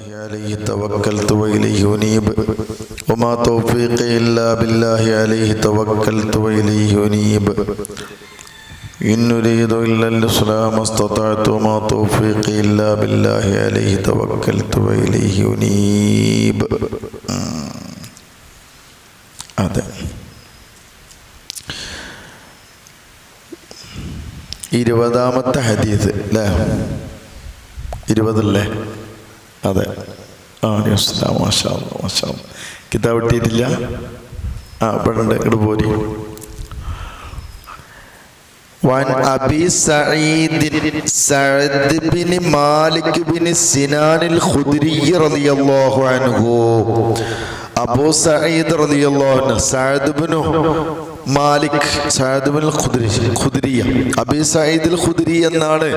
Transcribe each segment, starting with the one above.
عليه توكلت وإليه أنيب وما توفيقي إلا بالله عليه توكلت وإليه أنيب إن نريد إلا الإسلام استطعت وما توفيقي إلا بالله عليه توكلت وإليه أنيب അതെ ഇരുപതാമത്തെ ഹദീസ് അല്ലേ ഇരുപതല്ലേ അതെ ആ അസ്സലാം മാഷാ അല്ലാ, മാഷാ അല്ലാ. കിതാബ് കിട്ടിയിട്ടില്ല ആ ഇവിടെ ഉണ്ട് ഇങ്ങോട്ട് പോരി وعن أبي سعيد سعد بن مالك بن سنان الخدري رضي الله عنه أبو سعيد رضي الله عنه سعد بن മാലിക് സഅദ് ബിൻ ഖുദ്രി ഖുദ്രിയ അബി സയ്യിദ് അൽ ഖുദ്രി എന്നാണ്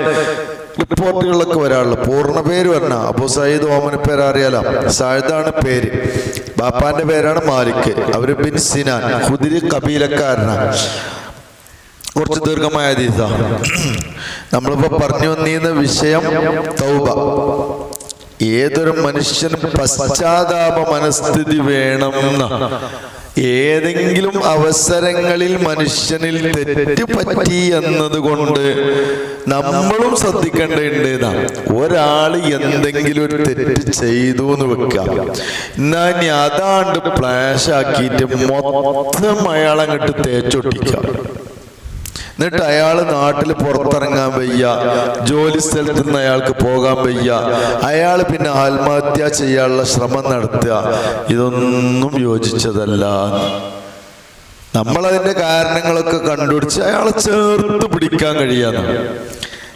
റിപ്പോർട്ടുകളിലൊക്കെ വരാറുള്ളത്. പൂർണ പേര് പറഞ്ഞ അബു സയ്യിദ് ഓമന പേര് അറിയാലോ സഅദാണ് പേര്. ബാപ്പാന്റെ പേരാണ് മാലിക്. അവർ ബിൻ സിനാൻ കുതിരി കബീലക്കാരനാണ് കുറച്ച് ദീർഘമായ ദീസ നമ്മളിപ്പോ പറഞ്ഞു വന്നിരുന്ന വിഷയം തൗബ. ഏതൊരു മനുഷ്യനും പശ്ചാത്താപ മനസ്ഥിതി വേണം ഏതെങ്കിലും അവസരങ്ങളിൽ മനുഷ്യനിൽ തെറ്റ് പറ്റി എന്നതുകൊണ്ട് നമ്മളും ശ്രദ്ധിക്കേണ്ടതുണ്ട്. എന്നാ ഒരാൾ എന്തെങ്കിലും ഒരു തെറ്റ് ചെയ്തു എന്ന് വെക്കാം എന്നാ ഇനി അതാണ്ട് ഫ്ലാഷ് ആക്കിയിട്ട് മൊത്തം അയാളങ്ങോട്ട് തേച്ചൊട്ടിക്കാം എന്നിട്ട് അയാൾ നാട്ടിൽ പുറത്തിറങ്ങാൻ വയ്യ. ജോലി സ്ഥലത്ത് നിന്ന് അയാൾക്ക് പോകാൻ വയ്യ. അയാൾ പിന്നെ ആത്മഹത്യ ചെയ്യാനുള്ള ശ്രമം നടത്തുക. ഇതൊന്നും യോജിച്ചതല്ല. നമ്മളതിന്റെ കാരണങ്ങളൊക്കെ കണ്ടുപിടിച്ച് അയാളെ ചേർത്ത് പിടിക്കാൻ കഴിയാന്ന്.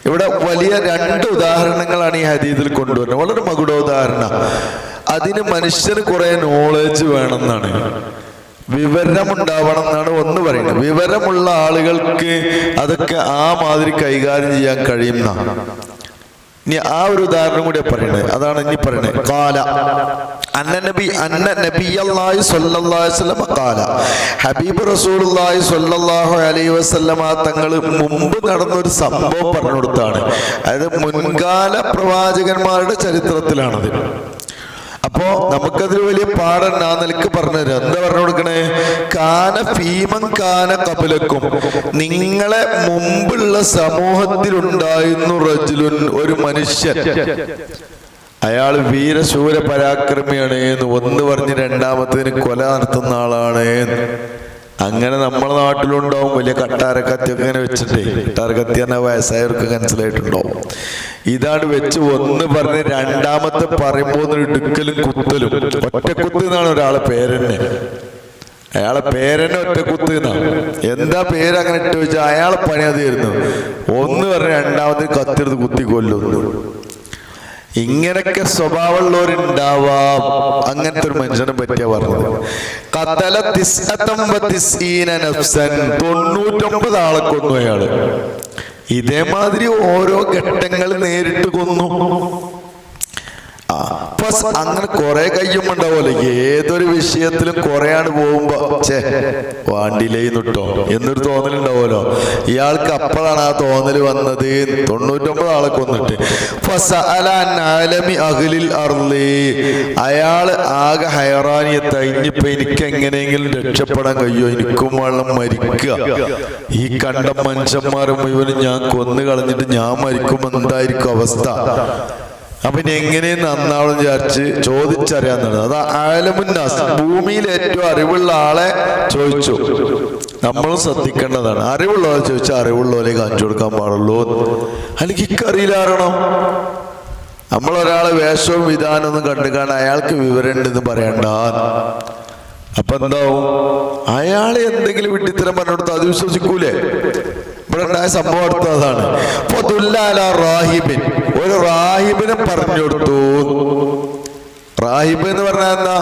ഇവിടെ വലിയ രണ്ട് ഉദാഹരണങ്ങളാണ് ഈ ഹരീതിൽ കൊണ്ടുവരുന്നത്. വളരെ മകുട ഉദാഹരണം അതിന് മനുഷ്യന് കുറെ നോളേജ് വേണമെന്നാണ്. വിവരമുണ്ടാവണം എന്നാണ് ഒന്ന് പറയുന്നത്. വിവരമുള്ള ആളുകൾക്ക് അതൊക്കെ ആ മാതിരി കൈകാര്യം ചെയ്യാൻ കഴിയുന്ന. ഇനി ആ ഒരു ഉദാഹരണം കൂടി പറയണേ. അതാണ് ഇനി പറയണേ. കാല. അന്ന നബി നബിയല്ലാഹി സ്വല്ലല്ലാഹി വസല്ലമ ഹബീബ് റസൂലുള്ളാഹി സ്വല്ലല്ലാഹു അലൈഹി വസല്ലമ തങ്ങൾ മുമ്പ് നടന്ന ഒരു സംഭവം പറഞ്ഞു കൊടുത്താണ് അതായത് മുൻകാല പ്രവാചകന്മാരുടെ ചരിത്രത്തിലാണത്. അപ്പോ നമുക്കതിൽ വലിയ പാടൻ ആ നിലയ്ക്ക് പറഞ്ഞു തരാം. എന്താ പറഞ്ഞു കൊടുക്കണേ? കാന ഭീമൻ കാന കപിലക്കും. നിങ്ങളെ മുമ്പുള്ള സമൂഹത്തിലുണ്ടായിരുന്നു റജുലുൻ ഒരു മനുഷ്യൻ. അയാൾ വീരശൂര പരാക്രമിയാണ് എന്ന് ഒന്ന് പറഞ്ഞ് രണ്ടാമത്തേന് കൊല നടത്തുന്ന ആളാണ്. അങ്ങനെ നമ്മളെ നാട്ടിലുണ്ടാവും. വലിയ കട്ടാരക്കത്തി ഇങ്ങനെ വെച്ചിട്ടേ. കട്ടാരക്കത്തി തന്നെ വയസ്സായവർക്ക് മനസ്സിലായിട്ടുണ്ടാവും ഇതാണ് വെച്ച് ഒന്ന് പറഞ്ഞ് രണ്ടാമത്തെ പറയുമ്പോൾ ഇടുക്കലും കുത്തലും. ഒറ്റക്കുത്ത് എന്നാണ് ഒരാളെ പേരന്നെ. അയാളെ പേരന്നെ ഒറ്റക്കുത്ത് എന്നാണ് എന്താ പേര് അങ്ങനെ ഇട്ട് വെച്ചാൽ അയാളെ പണി അതായിരുന്നു ഒന്ന് പറഞ്ഞ് രണ്ടാമത് കത്തിരുന്ന് കുത്തി കൊല്ലുന്നു. ഇങ്ങനൊക്കെ സ്വഭാവമുള്ളവരുണ്ടാവാം. അങ്ങനത്തെ ഒരു മനുഷ്യനെ പറ്റിയാ പറഞ്ഞത്. കത്തല തൊണ്ണൂറ്റൊമ്പത് ആളെ കൊന്നു അയാൾ. ഇതേമാതിരി ഓരോ ഘട്ടങ്ങൾ നേരിട്ട് കൊന്നു. അങ്ങനെ കുറെ കയ്യും ഉണ്ടാവുമല്ലോ ഏതൊരു വിഷയത്തിലും കുറെയാണ് പോകുമ്പോ ചേ വാണ്ടിലേന്നിട്ടോ എന്നൊരു തോന്നലുണ്ടാവുമല്ലോ. ഇയാൾക്ക് അപ്പോഴാണ് ആ തോന്നൽ വന്നത്. തൊണ്ണൂറ്റൊമ്പത് ആളെ കൊന്നിട്ട്. അയാൾ ആകെ ഹൈറാനിയെ തഴിഞ്ഞിപ്പോ എനിക്ക് എങ്ങനെയെങ്കിലും രക്ഷപ്പെടാൻ കഴിയോ? എനിക്കും വെള്ളം മരിക്കുക. ഈ കണ്ട മനുഷ്യന്മാരെ മുഴുവനും ഞാൻ കൊന്നു കളഞ്ഞിട്ട് ഞാൻ മരിക്കും എന്തായിരിക്കും അവസ്ഥ? അപ്പൊ ഇനി എങ്ങനെ നന്നാവണം വിചാരിച്ച് ചോദിച്ചറിയാന്നാണ് അത് ആലമുന്നാസ് ഭൂമിയിൽ ഏറ്റവും അറിവുള്ള ആളെ ചോദിച്ചു. നമ്മൾ ശ്രദ്ധിക്കേണ്ടതാണ്. അറിവുള്ളവരെ ചോദിച്ചാൽ അറിവുള്ളവരെ കാണിച്ചു കൊടുക്കാൻ പാടുള്ളൂ അല്ലെങ്കിൽ ഇക്കറിയില്ല നമ്മളൊരാളെ വേഷവും വിധാനമൊന്നും കണ്ടു കാണാൻ അയാൾക്ക് വിവരമുണ്ടെന്ന് പറയണ്ട. അപ്പൊ എന്താവും? അയാളെ എന്തെങ്കിലും വിട്ടിത്തരം പറഞ്ഞെടുത്ത് അത് വിശ്വസിക്കൂലേ? ഇവിടെ സംഭവം അടുത്തതാണ് റാഹിബിൻ. ഒരു റാഹിബിനെ പറഞ്ഞു കൊടുത്തു റാഹിബ് എന്ന് പറഞ്ഞാൽ എന്താ?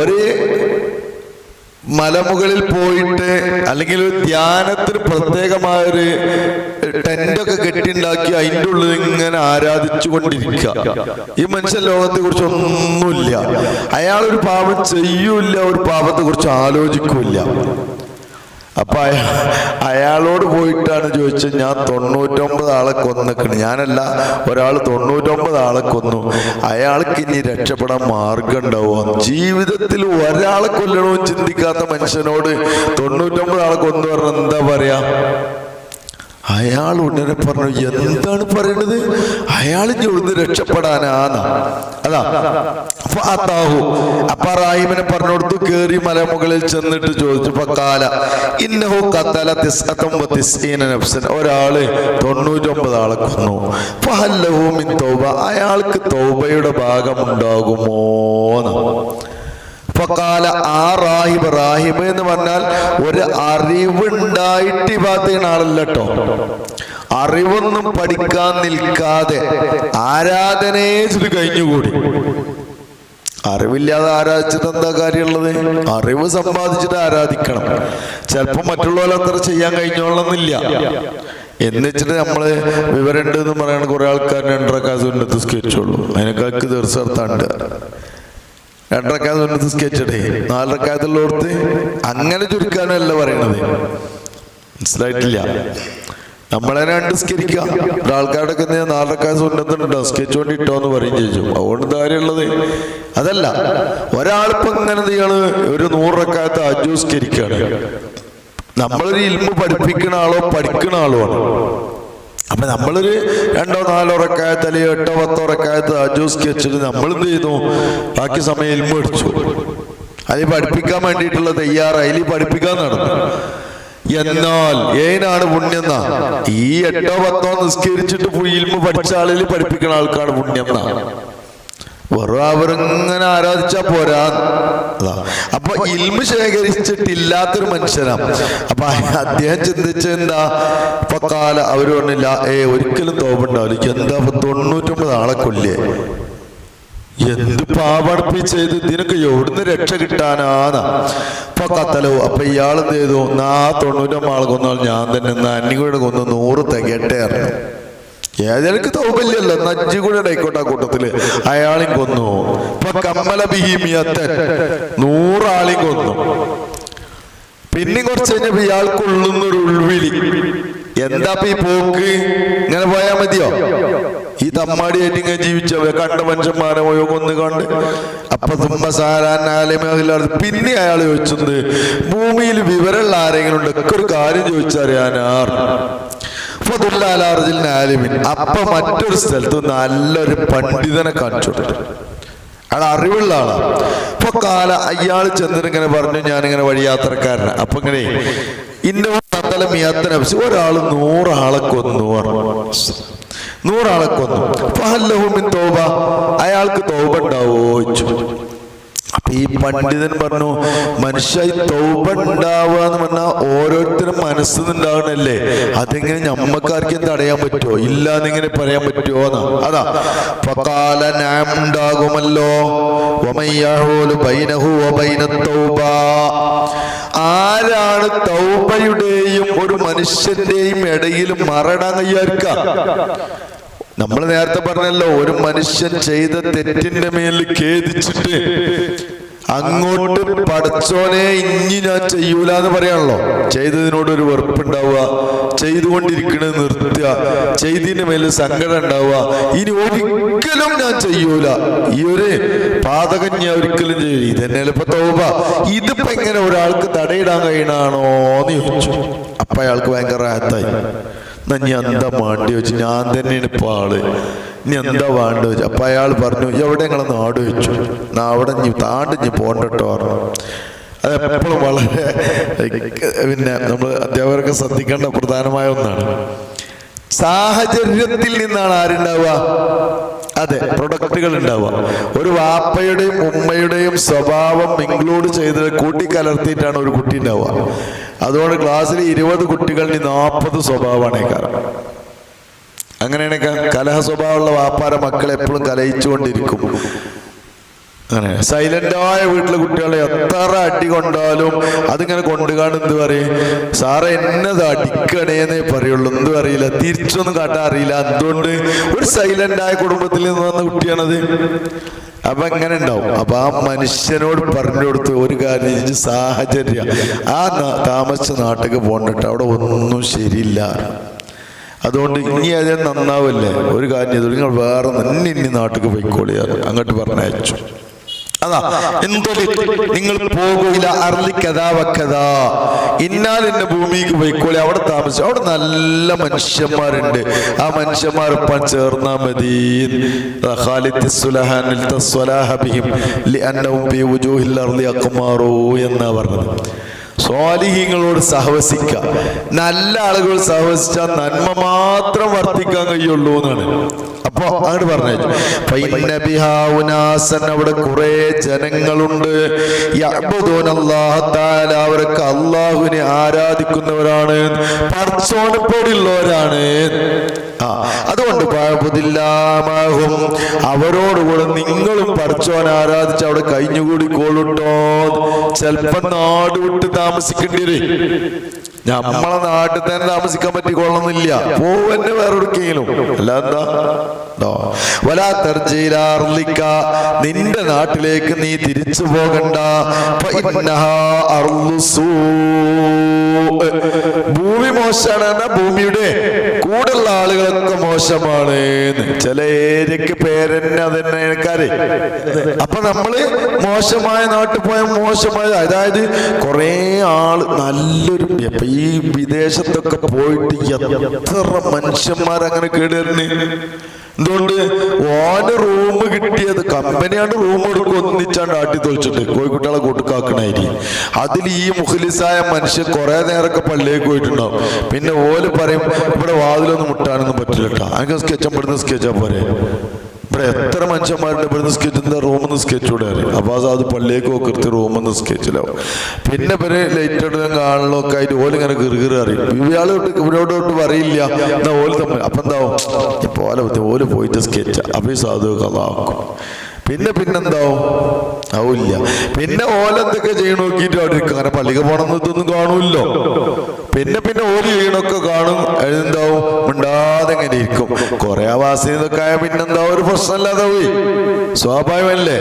ഒരു മലമുകളിൽ പോയിട്ട് അല്ലെങ്കിൽ ഒരു ധ്യാനത്തിന് പ്രത്യേകമായൊരു ടെന്റൊക്കെ കെട്ടിണ്ടാക്കി അതിന്റെ ഉള്ളിൽ ഇങ്ങനെ ആരാധിച്ചു കൊണ്ടിരിക്കുക ഈ മനുഷ്യ ലോകത്തെ കുറിച്ച് ഒന്നുമില്ല. അയാൾ ഒരു പാപം ചെയ്യൂല ഒരു പാപത്തെ കുറിച്ച് ആലോചിക്കൂല അപ്പൊ അയാളോട് പോയിട്ടാണ് ചോദിച്ചത് ഞാൻ തൊണ്ണൂറ്റൊമ്പത് ആളെ കൊന്നിക്കണ്. ഞാനല്ല ഒരാൾ തൊണ്ണൂറ്റൊമ്പത് ആളെ കൊന്നു. അയാൾക്ക് ഇനി രക്ഷപ്പെടാൻ മാർഗം ഉണ്ടാവും? ജീവിതത്തിൽ ഒരാളെ കൊല്ലണമെന്ന് ചിന്തിക്കാത്ത മനുഷ്യനോട് തൊണ്ണൂറ്റൊമ്പത് ആളെ കൊന്നു പറഞ്ഞാൽ എന്താ പറയാ? അയാൾ ഉടനെ പറഞ്ഞു എന്താണ് പറയുന്നത് അയാൾ ഇവിടുന്ന് രക്ഷപ്പെടാനാണ്. അതാ അത്താഹു അപ്പൊ റാഹിമിനെ പറഞ്ഞോടത്ത് കേറി മലമുകളിൽ ചെന്നിട്ട് ചോദിച്ചു പക്കാല ഇന്നഹു കത്തല നഫ്സൻ. ഒരാൾ തൊണ്ണൂറ്റൊമ്പത് ആളെ കൊന്നു. ഫഹല്ലഹു മിൻ തൗബ. അയാൾക്ക് തൗബയുടെ ഭാഗം ഉണ്ടാകുമോന്ന് ഫക്കാല ആ റാഹിബ് റാഹിബ് എന്ന് പറഞ്ഞാൽ ഒരു അറിവുണ്ടായിട്ട് ഈ കേട്ടോ. അറിവൊന്നും പഠിക്കാൻ നിൽക്കാതെ ആരാധനയെ ചെയ്ത് കഴിഞ്ഞുകൂടി? അറിവില്ലാതെ ആരാധിച്ചത് എന്താ കാര്യമുള്ളത്? അറിവ് സമ്പാദിച്ചിട്ട് ആരാധിക്കണം. ചിലപ്പോൾ മറ്റുള്ളവരെ അത്ര ചെയ്യാൻ കഴിഞ്ഞോളന്നില്ല. എന്ന് വെച്ചിട്ട് നമ്മൾ വിവരമുണ്ട് എന്ന് പറയുന്ന കുറെ ആൾക്കാർ രണ്ടരക്കാ സുന്നത്ത് സ്കെച്ചുള്ളൂ അതിനേക്കാൾക്ക് തീർച്ചയാർത്താണ്ട് രണ്ടരക്കാത്ത സുന്നത്ത് സ്കെച്ചടേ നാലരക്കാത്തുള്ളോർത്ത് അങ്ങനെ ചുരുക്കാനല്ല പറയണത്. മനസ്സിലായിട്ടില്ല. നമ്മളെ രണ്ട് സ്കരിക്കുക ആൾക്കാരുടെ ഒക്കെ നാലരക്കാത്ത സുന്നത്തുണ്ടോ സ്കെച്ച് കൊണ്ട് ഇട്ടോ എന്ന് പറയും ചോദിച്ചു അതുകൊണ്ട് കാര്യമുള്ളത് അതല്ല ഒരാളിപ്പോ ഇങ്ങനെ ഇയാൾ ഒരു നൂറക്കാലത്ത് അജു സ്കരിക്കുകയാണ് നമ്മളൊരു ഇൽമ പഠിപ്പിക്കുന്ന ആളോ പഠിക്കുന്ന ആളോ ആണ് അപ്പൊ നമ്മളൊരു രണ്ടോ നാലോ റക്കായത്ത് അല്ലെങ്കിൽ എട്ടോ പത്തോ റക്കായത്ത് അജൂസ് വെച്ചിട്ട് നമ്മൾ എന്ത് ചെയ്യുന്നു ബാക്കി സമയം ഇൽമ അടിച്ചു അതിൽ പഠിപ്പിക്കാൻ വേണ്ടിയിട്ടുള്ള തയ്യാറായി. പഠിപ്പിക്കാൻ നടന്നു. എന്നാൽ ഏനാണ് പുണ്യം എന്നാ ഈ എട്ടോ പത്തോ നിസ്കരിച്ചിട്ട് ഇൽമ പഠിച്ച ആളിൽ പഠിപ്പിക്കുന്ന ആൾക്കാണ് പുണ്യം എന്നാ വെറും അവരിങ്ങനെ ആരാധിച്ചാ പോരാ? അപ്പൊ ഇൽമ ശേഖരിച്ചിട്ടില്ലാത്തൊരു മനുഷ്യനാണ് അപ്പൊ അദ്ദേഹം ചിന്തിച്ച എന്താ ഇപ്പൊ കാല അവർ പറഞ്ഞില്ല ഏ ഒരിക്കലും തോപുണ്ടാവില്ല. എന്താ തൊണ്ണൂറ്റൊമ്പത് ആളെ കൊല്ലേ? എന്ത് പാപടപ്പി ചെയ്ത് നിനക്ക് എവിടുന്ന് രക്ഷ കിട്ടാനാന്ന് അപ്പൊ കത്തലോ അപ്പൊ ഇയാൾ എന്ത് ചെയ്തു? നാ തൊണ്ണൂറ്റം ആൾ കൊന്നാൽ ഞാൻ തന്നെ എന്നാ അന്നികൂടെ കൊന്ന് നൂറ് തികട്ടെ അറിഞ്ഞു ഏതെനിക്ക് തോന്നില്ലല്ലോ നജ്ജി കൂടെ ആയിക്കോട്ടെ ആ കൂട്ടത്തിൽ. അയാളെയും കൊന്നു. ഇപ്പൊ കമ്മല ബിഹിമിയത്തൻ നൂറാളെയും കൊന്നു. പിന്നെ കുറച്ച് കഴിഞ്ഞപ്പോ ഇയാൾക്കുള്ളുന്ന ഒരു ഉൾവിളി. എന്താ ഈ പോക്ക്? ഇങ്ങനെ പോയാ മതിയോ? ഈ തമ്മാടിയായിട്ട് ഇങ്ങനെ ജീവിച്ചവ കണ്ട മനുഷ്യന്മാരെ കൊന്ന് കണ്ട്. അപ്പൊ തുമ്മ സാരാനാലയം പിന്നെ അയാൾ ചോദിച്ചത് ഭൂമിയിൽ വിവരമുള്ള ആരെങ്കിലും ഉണ്ട് ഒരു കാര്യം ചോദിച്ചറിയാനാർ. അപ്പൊ മറ്റൊരു സ്ഥലത്ത് നല്ലൊരു പണ്ഡിതനെ കാണിച്ചു അയാൾ അറിവുള്ള ആളാണ് അപ്പൊ കാല അയാൾ ചെന്നിങ്ങനെ പറഞ്ഞു ഞാനിങ്ങനെ വഴിയാത്രക്കാരനാണ് അപ്പൊ ഇങ്ങനെ ഇന്ന തല യാത്ര ഒരാൾ നൂറാളെ കൊന്നു പറഞ്ഞു. നൂറാളെ കൊന്നു. ഫഹല്ലഹുമിൻ തോബ. അയാൾക്ക് തോബ ഉണ്ടാവോ അപ്പൊ ഈ പണ്ഡിതൻ പറഞ്ഞു മനുഷ്യ തൗബ ഉണ്ടാവുക എന്ന് പറഞ്ഞാൽ ഓരോരുത്തരും മനസ്സിൽ നിന്നുണ്ടാവണല്ലേ? അതെങ്ങനെ ഞമ്മക്കാർക്കും തടയാൻ പറ്റുമോ ഇല്ല എന്നിങ്ങനെ പറയാൻ പറ്റുമോ എന്നാ? അതാ. പകാല ന്യായം ഉണ്ടാകുമല്ലോ. ആരാണ് തൗബയുടെയും ഒരു മനുഷ്യന്റെയും ഇടയിൽ മറടാൻ കയ്യാർക്ക നമ്മൾ നേരത്തെ പറഞ്ഞല്ലോ ഒരു മനുഷ്യൻ ചെയ്ത തെറ്റിന്റെ മേലിൽ ഖേദിച്ചിട്ട് അങ്ങോട്ട് പടച്ചോനെ ഇനി ഞാൻ ചെയ്യൂല എന്ന് പറയാണല്ലോ. ചെയ്തതിനോട് ഒരു വെറുപ്പുണ്ടാവുക ചെയ്തുകൊണ്ടിരിക്കണത് നിർത്തുക ചെയ്തതിന്റെ മേലിൽ സങ്കടം ഉണ്ടാവുക. ഇനി ഒരിക്കലും ഞാൻ ചെയ്യൂല. ഈ ഒരു പാതകം ഞാൻ ഒരിക്കലും ചെയ്യൂല. ഇതന്നെ ഇപ്പൊ തോപ. ഇതിപ്പോ എങ്ങനെ ഒരാൾക്ക് തടയിടാൻ കഴിയണാണോ എന്ന് ചോദിച്ചു. അപ്പൊ അയാൾക്ക് ഭയങ്കര റാഹത്തായി. ഞാൻ എന്താ വേണ്ടി വെച്ചു? ഞാൻ തന്നെയാണ് ഇപ്പൊ ആൾ ഇനി എന്താ വേണ്ട വെച്ചു? അപ്പൊ അയാൾ പറഞ്ഞു എവിടെ നിങ്ങളെ നാട് വെച്ചു? നാ അവിടെ ഇനി താണ്ട് ഇനി പോണ്ടട്ടോ പറഞ്ഞു. അതെപ്പോഴും വളരെ പിന്നെ നമ്മൾ അധ്യാപകർക്ക് ശ്രദ്ധിക്കേണ്ട പ്രധാനമായ ഒന്നാണ്. സാഹചര്യത്തിൽ നിന്നാണ് ആരുണ്ടാവുക? അതെ പ്രൊഡക്റ്റുകൾ ഉണ്ടാവുക. ഒരു വാപ്പയുടെയും ഉമ്മയുടെയും സ്വഭാവം ഇൻക്ലൂഡ് ചെയ്ത് കൂട്ടിക്കലർത്തിയിട്ടാണ് ഒരു കുട്ടി ഉണ്ടാവുക. അതുകൊണ്ട് ക്ലാസ്സിൽ ഇരുപത് കുട്ടികളിൽ നാൽപ്പത് സ്വഭാവമാണ് കാരണം അങ്ങനെയാണെങ്കിൽ കലഹ സ്വഭാവമുള്ള വാപ്പാര മക്കൾ എപ്പോഴും കലയിച്ചുകൊണ്ടിരിക്കും അങ്ങനെ സൈലന്റായ വീട്ടിലെ കുട്ടികളെ എത്ര അടി കൊണ്ടാലും അതിങ്ങനെ കൊണ്ടുകാണ് എന്ത് പറയും? സാറേ എന്നത് അടിക്കണേന്നേ പറയുള്ളൂ. എന്തും അറിയില്ല തിരിച്ചൊന്നും കാട്ടാൻ അറിയില്ല. അതുകൊണ്ട് ഒരു സൈലന്റായ കുടുംബത്തിൽ നിന്ന് വന്ന കുട്ടിയാണത്. അപ്പൊ എങ്ങനെ ഉണ്ടാവും? അപ്പൊ ആ മനുഷ്യനോട് പറഞ്ഞു കൊടുത്ത് ഒരു കാര്യം സാഹചര്യ. ആ താമസിച്ച നാട്ടിലേക്ക് പോകണ്ടിട്ട് അവിടെ ഒന്നും ശരിയില്ല. അതുകൊണ്ട് ഇനി അത് നന്നാവല്ലേ? ഒരു കാര്യം നിങ്ങൾ വേറെ ഇനി ഇനി നാട്ടിലേക്ക് പോയിക്കോളിയാണ് അങ്ങോട്ട് പറഞ്ഞയച്ചു. അതാ എന്തൊരു നിങ്ങൾ പോകൂല അർലിക്കഥാ വക്കഥാ ഇന്നാൽ എന്റെ ഭൂമിക്ക് പോയിക്കോളി അവിടെ താമസിച്ചു. അവിടെ നല്ല മനുഷ്യന്മാരുണ്ട്. ആ മനുഷ്യന്മാരൊപ്പം ചേർന്നാ മതി. എന്നാ പറഞ്ഞത്. സ്വാലിഹീങ്ങളോട് സഹവസിക്ക. നല്ല ആളുകൾ സഹവസിച്ചാൽ നന്മ മാത്രം വർദ്ധിക്കാൻ കഴിയുള്ളൂ എന്നാണ് അപ്പൊ അങ്ങോട്ട് പറഞ്ഞു അവിടെ കുറെ ജനങ്ങളുണ്ട്. അവർക്ക് അള്ളാഹുവിനെ ആരാധിക്കുന്നവരാണ്. പടച്ചോണപ്പോടുള്ളവരാണ് അതുകൊണ്ട് പാപതില്ലാമാകും അവരോടുകൂടെ നിങ്ങളും പഠിച്ചോൻ ആരാധിച്ച് അവിടെ കഴിഞ്ഞുകൂടി കോളുട്ടോ. ചിലപ്പോ നാട് വിട്ട് താമസിക്കേണ്ടി വരും. നമ്മളെ നാട്ടിൽ തന്നെ താമസിക്കാൻ പറ്റിക്കൊള്ളുന്നില്ല പോവന്നെ വേറെ എവിടേക്കെങ്കിലും അല്ലാന്താ വലാ തർജീലാർലിക്ക നിന്റെ നാട്ടിലേക്ക് നീ തിരിച്ചു പോകണ്ട. ഭൂമി മോശമാണ് ഭൂമിയുടെ? കൂടുള്ള ആളുകളൊക്കെ മോശമാണ് ചില ഏരിയക്ക് പേരെന്നെ അതന്നെ ആൾക്കാര്. അപ്പൊ നമ്മൾ മോശമായ നാട്ടിൽ പോയ മോശമായ അതായത് കുറെ ആൾ നല്ലൊരു ഈ വിദേശത്തൊക്കെ പോയിട്ട് എത്ര മനുഷ്യന്മാരങ്ങനെ കേടുവരുന്നു? എന്തുകൊണ്ട്? ഓന് റൂം കിട്ടിയത് കമ്പനിയാണ് റൂം എടുക്കും ഒന്നിച്ചാണ്ട് ആട്ടി തൊളിച്ചിട്ട് കോഴിക്കുട്ടികളെ കൂട്ടുകാക്കണായിരിക്കും അതിൽ ഈ മുഖലിസായ മനുഷ്യൻ കുറെ നേരമൊക്കെ പള്ളിയിലേക്ക് പോയിട്ടുണ്ടാവും. പിന്നെ ഓൽ പറയും ഇവിടെ വാതിലൊന്നും മുട്ടാനൊന്നും പറ്റില്ല കേട്ടോ അങ്ങനെ സ്കെച്ച് പെടുന്ന സ്കെച്ചാ പോരെ. ഇവിടെ എത്ര മനുഷ്യന്മാരുടെ ഇവിടുന്ന് സ്കെച്ച് റൂമിൽ സ്കെച്ച് കൂടെ അപ്പൊ അത് പള്ളിലേക്ക് കൃത്യ റൂമിൽ സ്കെച്ചിലാവും പിന്നെ ഇവർ ലൈറ്റ് ഇടുന്ന കാണലൊക്കെ ആയിട്ട് ഓൽ ഇങ്ങനെ കിറുകിറ അറിയും ഇയാൾ ഇവരോടോട്ട് പറയില്ല. എന്നാ ഓൽ തമ്മിൽ അപ്പൊ എന്താവും? ഇപ്പൊ ഓല ഓൽ പോയിട്ട് സ്കെച്ച് അപ്പൊ ഈ സാധു കഥാക്കും പിന്നെ പിന്നെന്താവും? ആവില്ല. പിന്നെ ഓലെന്തൊക്കെ ചെയ്യണ നോക്കിയിട്ട് അവിടെ ഇരിക്കും. അങ്ങനെ പള്ളിക്ക് പോണം ഇതൊന്നും കാണൂല്ലോ. പിന്നെ പിന്നെ ഓൽ ചെയ്യണൊക്കെ കാണും. എന്താവും മിണ്ടാതെ ഇങ്ങനെ ഇരിക്കും. കൊറേ ആവാസിതൊക്കെ ആയ പിന്നെന്താ ഒരു പ്രശ്നമില്ലാതെ പോയി. സ്വാഭാവികമല്ലേ?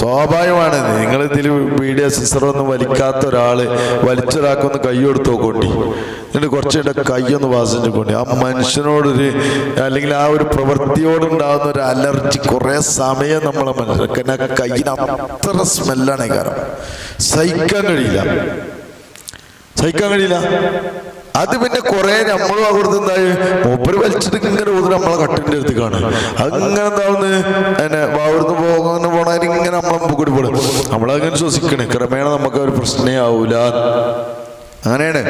സ്വാഭാവികമാണ്. നിങ്ങൾ ഇതിൽ വീഡിയ സിസ്റ്ററൊന്നും വലിക്കാത്ത ഒരാൾ വലിച്ചൊരാക്കൊന്ന് കൈ കൊടുത്ത് നോക്കോണ്ടി. എന്നിട്ട് കുറച്ചുകൂടെ കൈയൊന്ന് വാസിച്ചുകൊണ്ട് ആ മനുഷ്യനോടൊരു അല്ലെങ്കിൽ ആ ഒരു പ്രവൃത്തിയോടുണ്ടാകുന്ന ഒരു അലർജി കുറെ സമയം നമ്മളെ മനസ്സിലാക്കാൻ കയ്യിന് അത്ര സ്മെല്ലാണ് കാരണം സഹിക്കാൻ കഴിയില്ല. സഹിക്കാൻ കഴിയില്ല. അത് പിന്നെ കുറെ നമ്മളും അവിടുന്ന് എന്തായി? മൂപ്പര് വലിച്ചിട്ട് ഇങ്ങനെ ഊതിന് നമ്മളെ കട്ടിന്റെ അടുത്ത് കാണും. അങ്ങനെ എന്താവുന്ന? എന്നെ അവിടുന്ന് പോകുന്ന പോണാൽ ഇങ്ങനെ നമ്മളെ കൂടി പോടും നമ്മളങ്ങനെ ശ്വസിക്കണേ. ക്രമേണ നമുക്ക് ഒരു പ്രശ്നമേ ആവൂല. അങ്ങനെയാണ്.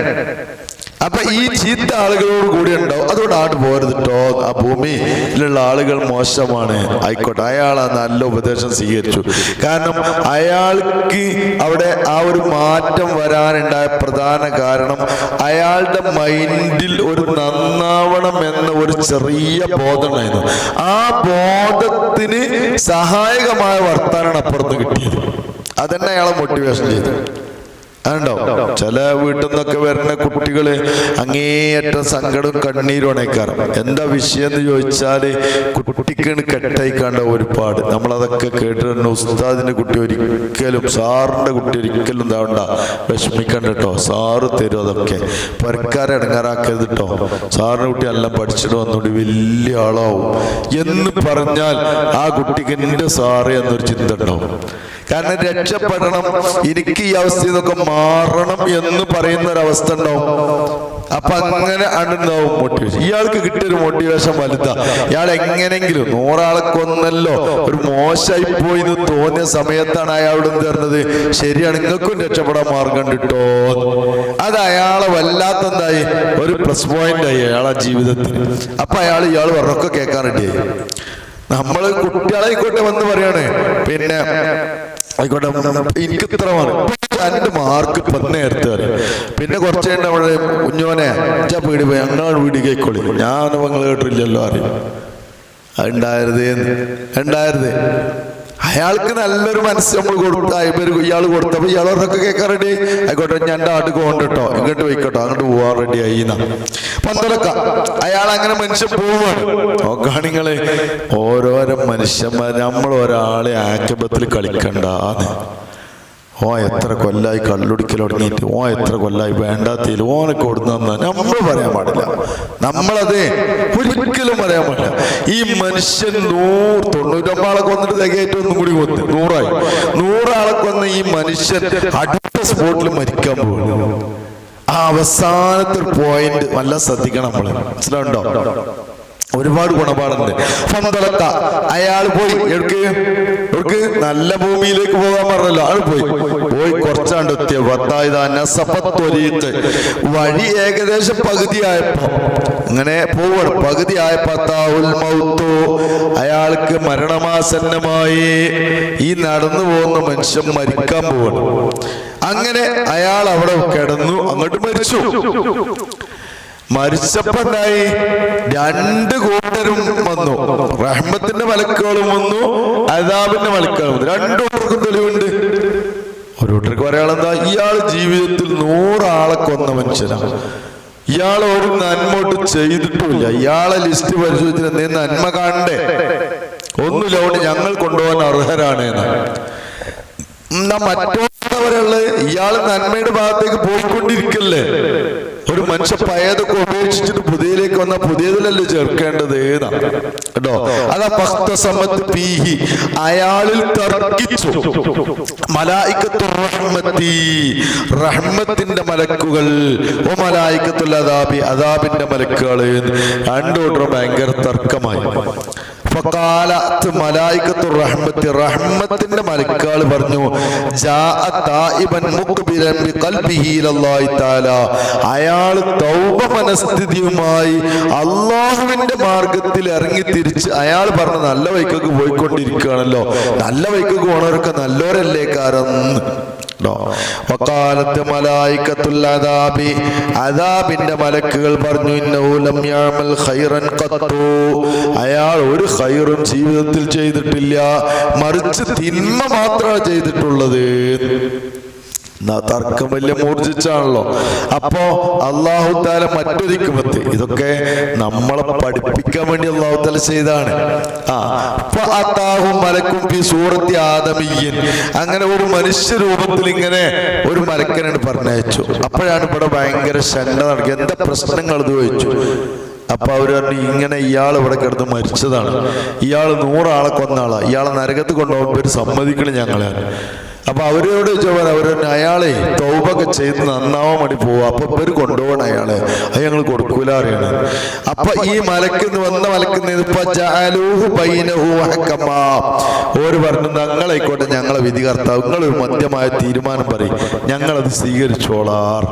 അപ്പൊ ഈ ചീത്ത ആളുകളോട് കൂടി ഉണ്ടാവും. അതുകൊണ്ട് ആട് പോരുത് കേട്ടോ ആ ഭൂമിയിലുള്ള ആളുകൾ മോശമാണ്. ആയിക്കോട്ടെ അയാൾ ആ നല്ല ഉപദേശം സ്വീകരിച്ചു. കാരണം അയാൾക്ക് അവിടെ ആ ഒരു മാറ്റം വരാനുണ്ടായ പ്രധാന കാരണം അയാളുടെ മൈൻഡിൽ ഒരു നന്നാവണം എന്ന ഒരു ചെറിയ ബോധമായിരുന്നു ആ ബോധത്തിന് സഹായകമായ വർത്താനാണ് അപ്പുറത്ത് കിട്ടിയത്. അതന്നെ അയാളെ മോട്ടിവേഷൻ ചെയ്തു അതുണ്ടോ? ചില വീട്ടിൽ നിന്നൊക്കെ വരുന്ന കുട്ടികൾ അങ്ങേയറ്റം സങ്കടം കണ്ണീരും ഉണക്കാറും എന്താ വിഷയം എന്ന് ചോദിച്ചാൽ കുട്ടിക്ക് കെട്ടയക്കാണ്ട ഒരുപാട്. നമ്മളതൊക്കെ കേട്ടിട്ടുണ്ട്. ഉസ്താദിന്റെ കുട്ടി ഒരിക്കലും സാറിന്റെ കുട്ടി ഒരിക്കലും എന്താവണ്ട വിഷമിക്കണ്ട കേട്ടോ സാറ് തരും അതൊക്കെ. പരക്കാരെ ഇടങ്ങാറാക്കരുത് കേട്ടോ സാറിന്റെ കുട്ടി എല്ലാം പഠിച്ചിട്ട് വന്നോണ്ട് വലിയ ആളാവും. എന്ന് പറഞ്ഞാൽ ആ കുട്ടിക്ക് എന്റെ സാറ് എന്നൊരു ചിന്ത ഉണ്ടാവും. കാരണം രക്ഷപ്പെടണം. എനിക്ക് ഈ നിന്നൊക്കെ മാറണം എന്ന് പറയുന്ന ഒരവസ്ഥ ഉണ്ടാവും. അപ്പൊ അങ്ങനെ ഉണ്ടാവും മോട്ടിവേഷൻ ഇയാൾക്ക് കിട്ടിയൊരു മോട്ടിവേഷൻ വലുതാ. ഇയാൾ എങ്ങനെങ്കിലും നൂറാളെ കൊന്നല്ലോ. ഒരു മോശമായി പോയി എന്ന് തോന്നിയ സമയത്താണ് എന്ത് തരുന്നത് ശരിയാണ് നിങ്ങൾക്കും രക്ഷപ്പെടാൻ മാർഗം കിട്ടോ? അത് അയാളെ വല്ലാത്ത എന്തായി? ഒരു പ്ലസ് പോയിന്റ് ആയി അയാളെ ജീവിതത്തിൽ അപ്പൊ അയാൾ ഇയാൾ പറഞ്ഞൊക്കെ കേൾക്കാൻ നമ്മൾ കുട്ടികളായിക്കോട്ടെ വന്ന് പറയാണ്. പിന്നെ ആയിക്കോട്ടെ എനിക്ക് ഇത്രമാണ് മാർക്ക് നേരത്തെ അറിയാം പിന്നെ കുറച്ച് കഴിഞ്ഞ അവിടെ കുഞ്ഞോനെ അച്ഛാ പീടി പോയി ഞങ്ങൾ വീട് കേക്കോളി ഞാൻ നിങ്ങൾ കേട്ടില്ലല്ലോ അറിയാം. ഉണ്ടായത് ഉണ്ടായത് അയാൾക്ക് നല്ലൊരു മനസ്സ് നമ്മൾ കൊടുത്ത ഇയാൾ കൊടുത്തപ്പോ ഇയാളോടൊക്കെ കേൾക്കാൻ റെഡി ആയിക്കോട്ടെ ഞാൻ ആട് കൊണ്ടിട്ടോ ഇങ്ങോട്ട് പോയിക്കോട്ടോ. അങ്ങോട്ട് പോവാൻ റെഡി ആയി പന്തലക്ക അയാൾ അങ്ങനെ മനുഷ്യൻ പോവാണ്. നോക്കാണിങ്ങളെ ഓരോരോ മനുഷ്യന്മാർ നമ്മൾ ഒരാളെ ആക്ഷേപത്തിൽ കളിക്കണ്ടാന്ന്. ഓ എത്ര കൊല്ലായി കള്ളുടിക്കൽ ഓ എത്ര കൊല്ലായി വേണ്ടാത്തയിൽ ഓനെ കൊടുക്കുന്ന നമ്മൾ പറയാൻ പാടില്ല. നമ്മളത് ഒരിക്കലും പറയാൻ പാടില്ല. ഈ മനുഷ്യൻ നൂറ് തൊണ്ണൂറ്റൊമ്പതാളെ കൊന്നിട്ട് തികയേറ്റം ഒന്നും കൂടി കൊന്ന്. നൂറായി. നൂറാളെ കൊന്ന് ഈ മനുഷ്യൻ അടുത്ത സ്പോട്ടിൽ മരിക്കാൻ പോകുന്നു ആ അവസാനത്തെ പോയിന്റ് നല്ല ശ്രദ്ധിക്കണം നമ്മൾ മനസ്സിലുണ്ടോ ഒരുപാട് ഗുണപാടുണ്ട്. ഫന്തലക്ക അയാൾ പോയി. എടുക്ക് എടുക്ക് നല്ല ഭൂമിയിലേക്ക് പോകാൻ പറഞ്ഞല്ലോ. ആൾ പോയി. പോയി കുറച്ചാണ്ട് എത്തിയ പത്തായത് വഴി ഏകദേശം പകുതിയായപ്പോ അങ്ങനെ പോവാണ്. പകുതി ആയപ്പോ താവുൽ മൗത്തു. അയാൾക്ക് മരണമാസന്നമായി ഈ നടന്നു പോകുന്ന മനുഷ്യൻ മരിക്കാൻ പോവാണ്. അങ്ങനെ അയാൾ അവിടെ കിടന്നു. അങ്ങോട്ട് മരിച്ചു. മരിച്ചപ്പോ എന്തായി രണ്ട് കൂട്ടരും വന്നു. റഹ്മത്തിന്റെ മലക്കുകളും വന്നു അതാബിന്റെ മലക്കുകളും വന്നു. രണ്ടു കൂട്ടർക്കും തെളിവുണ്ട്. ഓരോരുത്തർക്ക് പറയാളെന്താ ഇയാൾ ജീവിതത്തിൽ നൂറാളെ കൊന്ന മനുഷ്യനാണ്. ഇയാൾ ഒരു നന്മോട്ട് ചെയ്തിട്ടുമില്ല. ഇയാളെ ലിസ്റ്റ് പരിശോധിച്ചിട്ട് നീ നന്മ കാണണ്ടേ? ഒന്നുമില്ല അതുകൊണ്ട് ഞങ്ങൾ കൊണ്ടുപോകാൻ അർഹരാണ് എന്നാ. മറ്റുള്ളവരുള്ള ഇയാൾ നന്മയുടെ ഭാഗത്തേക്ക് പോയിക്കൊണ്ടിരിക്കല്ലേ? ഒരു മനുഷ്യ പഴയതൊക്കെ ഉപേക്ഷിച്ചിട്ട് പുതിയതിലേക്ക് വന്ന പുതിയതിലല്ലേ ചേർക്കേണ്ടത്? ഏതാ? കേട്ടോ? അതാ ഭക്ത പീഹി അയാളിൽ തർക്കിച്ചു. മലായിക്കത്തു റഹ്മത്തി. റഹ്മത്തിന്റെ മലക്കുകൾ. ഓ മലായിക്കത്തുള്ള അദാബി അദാബിന്റെ മലക്കുകൾ രണ്ടോട്ടും ഭയങ്കര തർക്കമായി. റഹ്മത്തിന്റെ മലക്കാൾ പറഞ്ഞു അയാൾ തൗബ മനസ്ഥിതിയുമായി അള്ളാഹുവിന്റെ മാർഗത്തിൽ ഇറങ്ങി തിരിച്ച് അയാൾ പറഞ്ഞു നല്ല വൈക്കൊക്കെ പോയിക്കൊണ്ടിരിക്കുകയാണല്ലോ. നല്ല വൈക്കൊക്കെ പോണവരൊക്കെ നല്ലവരല്ലേ കാരണം വക്കാലത്ത് മലായിക്കത്തുൽ അദാബി അദാബിന്റെ മലക്കുകൾ പറഞ്ഞു ഇന്നൂലം യാമൽ ഖൈറൻ അയാൾ ഒരു ഖൈറും ജീവിതത്തിൽ ചെയ്തിട്ടില്ല മറിച്ച് തിന്മ മാത്രമാണ് ചെയ്തിട്ടുള്ളത്. തർക്കം വലിയ മൂർജിച്ചാണല്ലോ അപ്പോ അള്ളാഹു താല മറ്റൊരിക്കുമത്ത് ഇതൊക്കെ നമ്മളെ പഠിപ്പിക്കാൻ വേണ്ടി അള്ളാഹു താല ചെയ്താണ് സൂറത്തി ആദമിയൻ അങ്ങനെ ഒരു മനുഷ്യ രൂപത്തിൽ ഇങ്ങനെ ഒരു മലക്കനാണ് പറഞ്ഞയച്ചു. അപ്പോഴാണ് ഇവിടെ ഭയങ്കര ശണ്ട നടക്കുക. എന്താ പ്രശ്നങ്ങൾ ഇത് ചോദിച്ചു. അപ്പൊ അവർ പറഞ്ഞു ഇങ്ങനെ ഇയാൾ ഇവിടെ കിടന്ന് മരിച്ചതാണ്. ഇയാൾ നൂറാളെ കൊന്ന ഇയാളെ നരകത്ത് കൊണ്ടുപോകുമ്പോൾ സമ്മതിക്കണം ഞങ്ങളെ. അപ്പൊ അവരോട് ചോദിച്ചാൽ അവർ അയാളെ തൗബൊക്കെ ചെയ്ത് നന്നാവാൻ വേണ്ടി പോവാ. അപ്പൊ ഇവർ കൊണ്ടുപോകണം അയാളെ. അത് ഞങ്ങൾ കൊടുക്കൂല അറിയണം അപ്പൊ ഈ മലക്കുന്ന് വന്ന മലക്ക് ഇപ്പൊ ജഅലൂഹു ബൈനഹു വഹക്കമാ. ഓര് പറഞ്ഞു ഞങ്ങളായിക്കോട്ടെ ഞങ്ങളെ വിധി കർത്താവ് നിങ്ങളൊരു മധ്യമായ തീരുമാനം പറയും. ഞങ്ങളത് സ്വീകരിച്ചോളാർ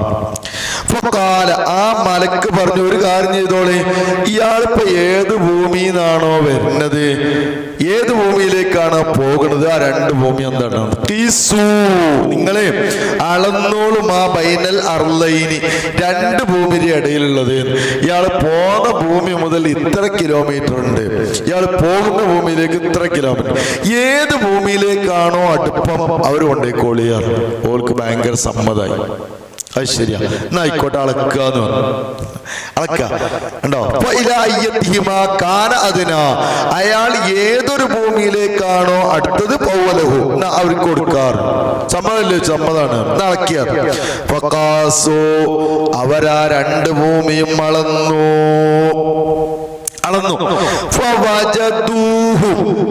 കാല ആ മലക്ക് പറഞ്ഞു ഒരു കാര്യം ചെയ്തോളെ. ഇയാളിപ്പോ ഏത് ഭൂമിയിൽ നിന്നാണോ വരുന്നത്? ഏത് ഭൂമിയിലേക്കാണ് പോകുന്നത്? ആ രണ്ട് ഭൂമി എന്താണ്? തീസൂ. നിങ്ങളെ അളന്നോളും ആ ബൈനൽ അർലൈനി. രണ്ട് ഭൂമിയുടെ ഇടയിലുള്ളത്. ഇയാൾ പോന്ന ഭൂമി മുതൽ ഇത്ര കിലോമീറ്റർ ഉണ്ട്. ഇയാൾ പോകുന്ന ഭൂമിയിലേക്ക് ഇത്ര കിലോമീറ്റർ ഏത് ഭൂമിയിലേക്കാണോ അടുപ്പം അവർ കൊണ്ടേക്കോളിയാർ. ഓൾക്ക് ഭയങ്കര സമ്മതമായി അത് ശരിയാ. എന്നാ ആയിക്കോട്ടെ അളക്കുക എന്ന് പറഞ്ഞു. കാന അയാൾ ഏതൊരു ഭൂമിയിലേക്കാണോ അടുത്തത് പൗവലഹു അവർക്ക് കൊടുക്കാറ്. സമ്മതല്ലേ സമ്മതാണ്. എന്നാ അളക്കിയാർ അവരാ രണ്ട് ഭൂമിയും അളന്നു. അളന്നു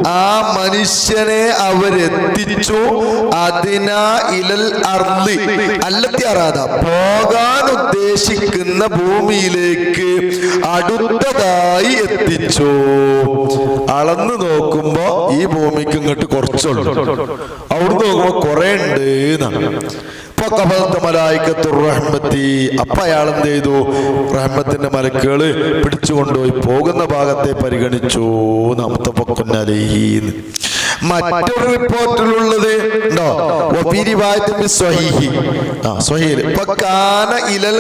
ആ മനുഷ്യനെ അവരെത്തിച്ചു. അതിനാ ഇലൽ അർലി അല്ലത്തി അറാത പോകാൻ ഉദ്ദേശിക്കുന്ന ഭൂമിയിലേക്ക് അടുത്തതായി എത്തിച്ചു. അളന്നു നോക്കുമ്പോ ഈ ഭൂമിക്ക് ഇങ്ങോട്ട് കുറച്ചുള്ളൂ. അവിടെ നോക്കുമ്പോ കുറെ ഉണ്ട് എന്നാണ്. അപ്പൊ അയാൾ എന്ത് ചെയ്തു റഹ്മത്തിന്റെ മലക്കുകൾ പിടിച്ചുകൊണ്ടുപോയി പോകുന്ന ഭാഗത്തെ പരിഗണിച്ചു. നാമത്തെ പൊക്കുന്നലീന്ന് മറ്റൊരു റിപ്പോർട്ടിലുള്ളത് ഇലൽ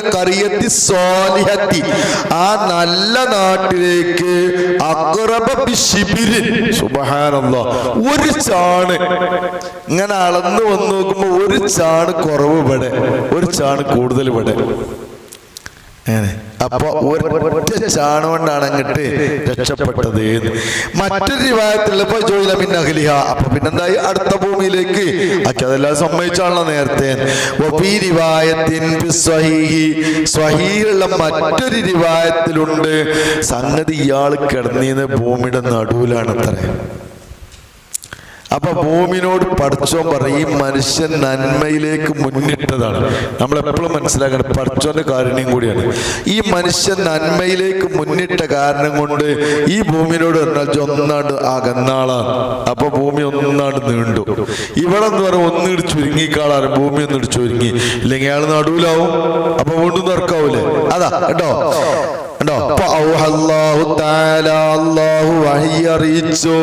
ആ നല്ല നാട്ടിലേക്ക് ഒരു ചാണ്. ഇങ്ങനെ അളന്നു വന്ന് നോക്കുമ്പോ ഒരു ചാണ് കുറവ് ഇവിടെ. ഒരു ചാണ് കൂടുതൽ ഇവിടെ. അങ്ങനെ അപ്പൊ ഒറ്റ ചാണുകൊണ്ടാണ് അങ്ങട്ട് രക്ഷപ്പെട്ടത്. മറ്റൊരു വിവാഹത്തിൽ ഇപ്പൊ ജോയില മിന്നഹലിഹ അപ്പൊ പിന്നെന്തായി? അടുത്ത ഭൂമിയിലേക്ക്. ആക്കി അതെല്ലാം സമ്മതിച്ചാണല്ലോ നേരത്തെ. മറ്റൊരു റിവായത്തിലുണ്ട്. സംഗതി ഇയാൾ കിടന്നീന്ന് ഭൂമിയുടെ നടുവിലാണ് അത്ര അപ്പൊ ഭൂമിനോട് പഠിച്ചോൻ പറയും മനുഷ്യൻ നന്മയിലേക്ക് മുന്നിട്ടതാണ്. നമ്മൾ എപ്പോഴും മനസ്സിലാക്കണം പഠിച്ചോന്റെ കാരുണ്യം കൂടിയാണ്. ഈ മനുഷ്യൻ നന്മയിലേക്ക് മുന്നിട്ട കാരണം കൊണ്ട് ഈ ഭൂമിനോട് ഒന്നാണ്ട് അകന്നാളാണ് അപ്പൊ ഭൂമി ഒന്നാണ്ട് നീണ്ടു. ഇവിടെ എന്ന് പറഞ്ഞാൽ ഒന്നിട്ട് ചുരുങ്ങിക്കാളാണ് ഭൂമി ഒന്നിട്ട് ചുരുങ്ങി. ഇല്ലെങ്കിൽ അയാൾ നടുവിലാവും അപ്പൊ വീണ്ടും നിറക്കാവൂലേ അതാ കേട്ടോ? അറിയിച്ചു.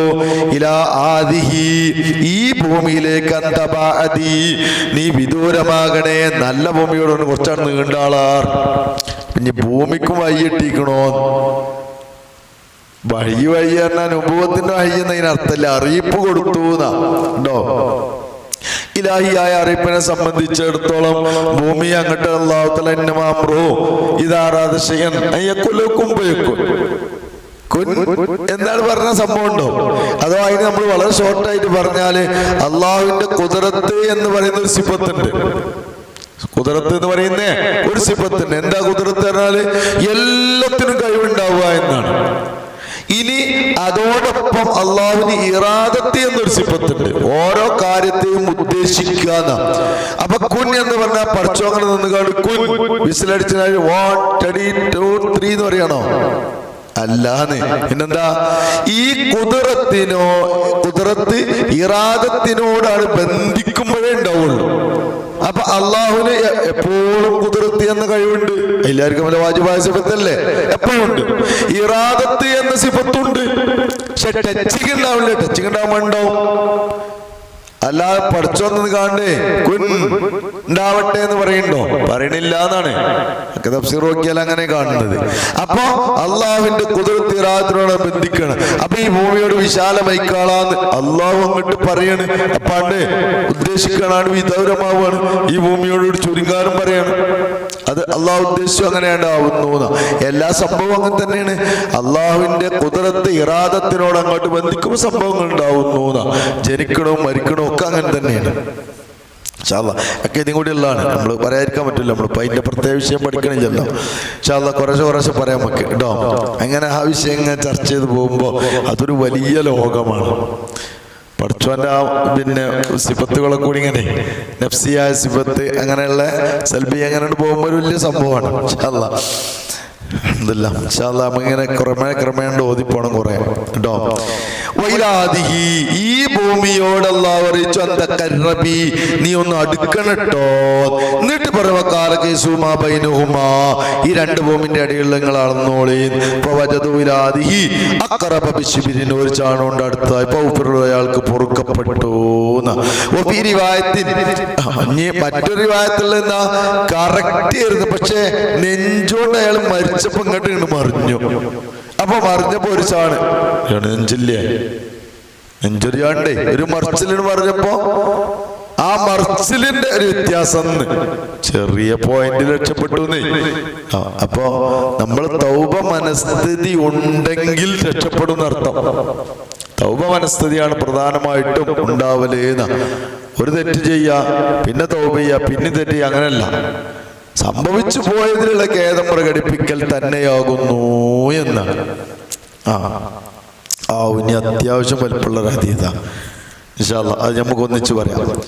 ഇലാ ആദിഹി ഈ ഭൂമിയിലേക്ക് നീ വിദൂരമാകണേ നല്ല ഭൂമിയോട് കുറച്ചാണ് നീണ്ടാളാർ. പിന്നെ ഭൂമിക്കും വഴിയിട്ടിക്കണോ വഴി വഴി പറഞ്ഞാൽ അനുഭവത്തിന്റെ വഴി എന്നതിന് അർത്ഥമില്ല അറിയിപ്പ് കൊടുത്തു എന്നാ. ഉണ്ടോ ഇലാഹിയായ അറിയിപ്പിനെ സംബന്ധിച്ചിടത്തോളം ഭൂമി അങ്ങോട്ട് അള്ളാഹുത്തല എന്നെ മാമ്രോ. ഇതാറാദശയൻ അയ്യക്കൊല്ലുമ്പയക്കും എന്താണ് പറഞ്ഞ സംഭവം ഉണ്ടോ? അതോ അതിന് നമ്മൾ വളരെ ഷോർട്ടായിട്ട് പറഞ്ഞാൽ അള്ളാഹുവിന്റെ കുതിരത്ത് എന്ന് പറയുന്ന ഒരു സിപ്പത്തുണ്ട് കുതിരത്ത് എന്ന് പറയുന്നേ ഒരു സിപ്പത്തുണ്ട് എന്താ കുതിരത്ത് പറഞ്ഞാൽ? എല്ലാത്തിനും കഴിവുണ്ടാവുക എന്നാണ്. ഇനി അതോടൊപ്പം അള്ളാഹുവിന് ഇറാദത്ത് എന്നൊരു സിപ്പത്തുണ്ട് ഓരോ കാര്യത്തെയും ഉദ്ദേശിക്കുക അപ്പൊ കുൻ എന്ന് പറഞ്ഞാൽ പഠിച്ചോങ്ങനെ നിന്ന് കാണും. കുൻ. വിസിലടിച്ചാൽ വൺ ടെഡി ടു ത്രീ എന്ന് പറയണോ? അല്ലാന്ന്. പിന്നെന്താ? ഈ കുതിരത്തിനോ കുതിരത്ത് ഇറാദത്തിനോടാണ് ബന്ധിക്കുമ്പോഴേ ഉണ്ടാവുള്ളൂ. അപ്പൊ അള്ളാഹുന് എപ്പോഴും കുതിർത്തി എന്ന കഴിവുണ്ട്. എല്ലാവർക്കും വല്ല വാജുബായ സിഫത്തല്ലേ? എപ്പോഴും ഉണ്ട് ഇറാദത്ത് എന്ന സിഫത്തുണ്ട്. പക്ഷെ ടച്ചിങ് ഉണ്ടാവില്ല. ടച്ചിങ് ഉണ്ടാവുമ്പോ ഉണ്ടാവും അല്ലാതെ പഠിച്ചോന്നു കാണണ്ടേ? കുൻ ഉണ്ടാവട്ടെ എന്ന് പറയണ്ടോ പറയണില്ല എന്നാണ് ഒക്കെ അങ്ങനെ കാണുന്നത്. അപ്പൊ അള്ളാഹുവിന്റെ കുതിർത്തി ഇറാദത്തിനോട് ബന്ധിക്കണം. അപ്പൊ ഈ ഭൂമിയോട് വിശാലമൈക്കാളാന്ന് അള്ളാഹു അങ്ങോട്ട് പറയാണ്. അപ്പാണ്ട് ഉദ്ദേശിക്കണാണ് വിധൗരമാവാണ് ഈ ഭൂമിയോട് ചുരുങ്ങാനും പറയാണ്. അത് അള്ളാഹു ഉദ്ദേശിച്ചു അങ്ങനെ ഉണ്ടാവുന്നു എല്ലാ സംഭവവും അങ്ങനെ തന്നെയാണ്. അള്ളാഹുവിന്റെ കുതിരത്ത് ഇറാദത്തിനോട് അങ്ങോട്ട് ബന്ധിക്കുമ്പോൾ സംഭവങ്ങൾ ഉണ്ടാവുന്നു ജനിക്കണോ മരിക്കണോ ഒക്കെ അങ്ങനെ തന്നെയാണ്. ചാള ഒക്കെ ഇതും കൂടി ഉള്ളതാണ്. നമ്മൾ പറയാതിരിക്കാൻ പറ്റില്ല. നമ്മൾ ഇപ്പം അതിന്റെ പ്രത്യേക വിഷയം പഠിക്കണില്ലല്ലോ. ചാള കുറച്ച് കുറച്ച് പറയാൻ നമുക്ക് കേട്ടോ. അങ്ങനെ ആ വിഷയം ചർച്ച ചെയ്ത് പോകുമ്പോൾ അതൊരു വലിയ ലോകമാണ്. പഠിച്ചോന്റെ ആ പിന്നെ സിഫത്തുകളെ കൂടി ഇങ്ങനെ നഫ്സിയായ സിബത്ത് അങ്ങനെയുള്ള സെൽബി അങ്ങനെ പോകുമ്പോൾ ഒരു വലിയ സംഭവമാണ്. ഇൻഷാ നമ്മൾ ഇങ്ങനെ ക്രമേ ക്രമേണ്ട ഓതിപ്പോണം കുറെ. കേട്ടോ? ഈ ഭൂമിയോട് അല്ലാഹു അറിയിച്ചു കർറബി നീ ഒന്ന് അടുക്കണട്ടോ എന്നിട്ട് ബൈനഹുമാ ഈ രണ്ട് ഭൂമിന്റെ ഇടയിൽ നിങ്ങൾ അളന്നോളി. ചാണോണ്ട് അടുത്തായി. പൊറുക്കപ്പെട്ടു മറ്റൊരു റിവായത്തിൽ എന്താ കറക്റ്റ് ആയിരുന്നു. പക്ഷെ നെഞ്ചോണ്ട് അയാൾ മരിച്ചപ്പോ ഇങ്ങോട്ട് ഇങ്ങോട്ട് മറിഞ്ഞു. അപ്പൊ മറിഞ്ഞപ്പോ ഒരു ചാണ് നെഞ്ചില്ലേ? നെഞ്ചൊരിയാണ്ടേ. ഒരു മറിച്ചിലിന് പറഞ്ഞപ്പോ ആ മറിച്ചിലിന്റെ ഒരു വ്യത്യാസം. ചെറിയ പോയിന്റിൽ രക്ഷപ്പെട്ടു. അപ്പോ നമ്മൾ തൗപ മനസ്ഥിതി ഉണ്ടെങ്കിൽ രക്ഷപ്പെടും അർത്ഥം തൗപ മനസ്ഥിതിയാണ് പ്രധാനമായിട്ടും ഉണ്ടാവലേന്ന് ഒരു തെറ്റ് ചെയ്യാ പിന്നെ തൗപ ചെയ്യ പിന്നെ തെറ്റ് ചെയ്യാ അങ്ങനെയല്ല. സംഭവിച്ചു പോയതിലുള്ള ഖേദം പ്രകടിപ്പിക്കൽ തന്നെയാകുന്നു എന്നാണ് ആ ആ ഇനി അത്യാവശ്യം വലിപ്പമുള്ള ഒരു അതീത അത് നമുക്ക് ഒന്നിച്ച് പറയാം.